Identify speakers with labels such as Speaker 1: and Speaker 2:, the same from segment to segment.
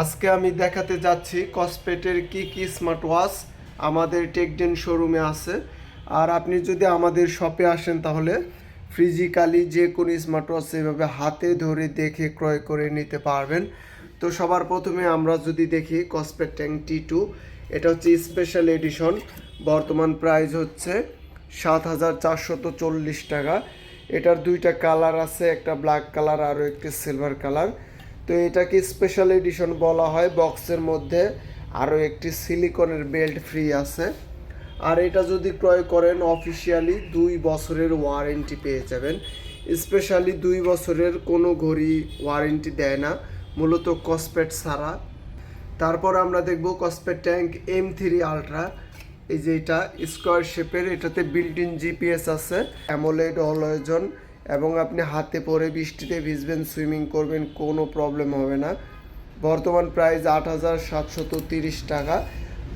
Speaker 1: আজকে আমি দেখাতে যাচ্ছি কসপেটের কি কি স্মার্ট ওয়াচ আমাদের টেকডেন শোরুমে আছে। আর আপনি যদি আমাদের শপে আসেন তাহলে ফিজিক্যালি যে কোনো স্মার্ট ওয়াচ এভাবে হাতে ধরে দেখে ক্রয় করে নিতে পারবেন। তো সবার প্রথমে আমরা যদি দেখি কসপেট ট্যাঙ্ক টি টু এটা হচ্ছে স্পেশাল এডিশন বর্তমান প্রাইস হচ্ছে সাত হাজার চারশত চল্লিশ টাকা। এটার দুইটা কালার আছে, একটা ব্ল্যাক কালার আরও একটি সিলভার কালার তো এটাকে স্পেশাল এডিশন বলা হয় বক্সের মধ্যে। আরও একটি সিলিকনের বেল্ট ফ্রি আছে। আর এটা যদি ক্রয় করেন অফিসিয়ালি দুই বছরের ওয়ারেন্টি পেয়ে যাবেন। স্পেশালি দুই বছরের কোনো ঘড়ি ওয়ারেন্টি দেয় না। মূলত কসপেট ছাড়া। তারপর আমরা দেখব Kospet tank M three ultra এই যে এটা স্কোয়ার শেপের এটাতে বিল্ট ইন জিপিএস আছে। অ্যামোলেড অলয়জন এবং আপনি হাতে পরে বৃষ্টিতে ভিজবেন, সুইমিং করবেন, কোনো প্রবলেম হবে না। বর্তমান প্রাইস আট হাজার সাতশত তিরিশ টাকা।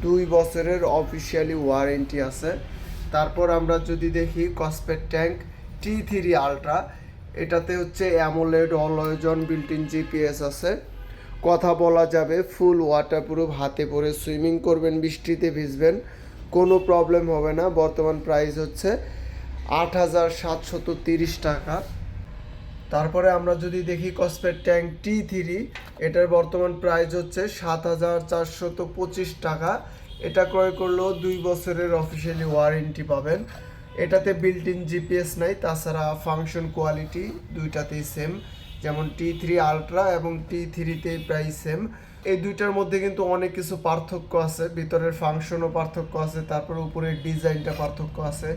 Speaker 1: দুই বছরের অফিসিয়ালি ওয়ারেন্টি আছে। তারপর আমরা যদি দেখি Kospet tank T three ultra. এটাতে হচ্ছে AMOLED always on built in GPS আছে। কথা বলা যাবে, ফুল ওয়াটারপ্রুফ, হাতে পরে সুইমিং করবেন, বৃষ্টিতে ভিজবেন, কোনো প্রবলেম হবে না। বর্তমান প্রাইস হচ্ছে আট হাজার সাতশত তিরিশ টাকা। তারপরে আমরা যদি দেখি কসপেট ট্যাঙ্ক টি থ্রি এটার বর্তমান প্রাইস হচ্ছে সাত হাজার চারশত পঁচিশ টাকা। এটা ক্রয় করলেও দুই বছরের অফিসিয়ালি ওয়ারেন্টি পাবেন। এটাতে বিল্ট ইন জিপিএস নাই, তাছাড়া ফাংশন কোয়ালিটি দুইটাতেই সেম যেমন টি থ্রি আলট্রা এবং টি থ্রিতে প্রায় সেম এই দুইটার মধ্যে কিন্তু অনেক কিছু পার্থক্য আছে। ভিতরের ফাংশনও পার্থক্য আছে, তারপর উপরের ডিজাইনটা পার্থক্য আছে।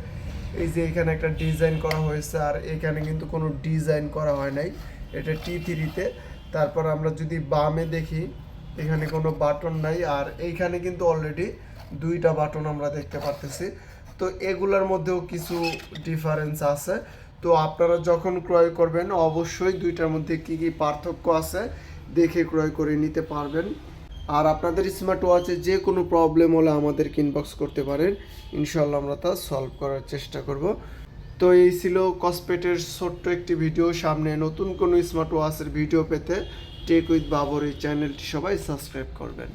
Speaker 1: এই যে এখানে একটা ডিজাইন করা হয়েছে, আর এখানে কিন্তু কোনো ডিজাইন করা হয় নাই। এটা টি থ্রিতে। তারপর আমরা যদি বামে দেখি, এখানে কোনো বাটন নাই, আর এইখানে কিন্তু অলরেডি দুইটা বাটন আমরা দেখতে পারতেছি। তো এগুলোর মধ্যেও কিছু ডিফারেন্স আছে। তো আপনারা যখন ক্রয় করবেন, অবশ্যই দুইটার মধ্যে কি কি পার্থক্য আছে, দেখে ক্রয় করে নিতে পারবেন। আর আপনাদের স্মার্ট ওয়াচে যে কোনো প্রবলেম হলে আমাদেরকে ইনবক্স করতে পারেন। ইনশাল্লাহ আমরা তা সলভ করার চেষ্টা করব। তো এই ছিল কসপেটের ছোট্ট একটি ভিডিও সামনে নতুন কোনো স্মার্ট ওয়াচের ভিডিও পেতে টেক উইথ বাবর এই চ্যানেলটি সবাই সাবস্ক্রাইব করবেন।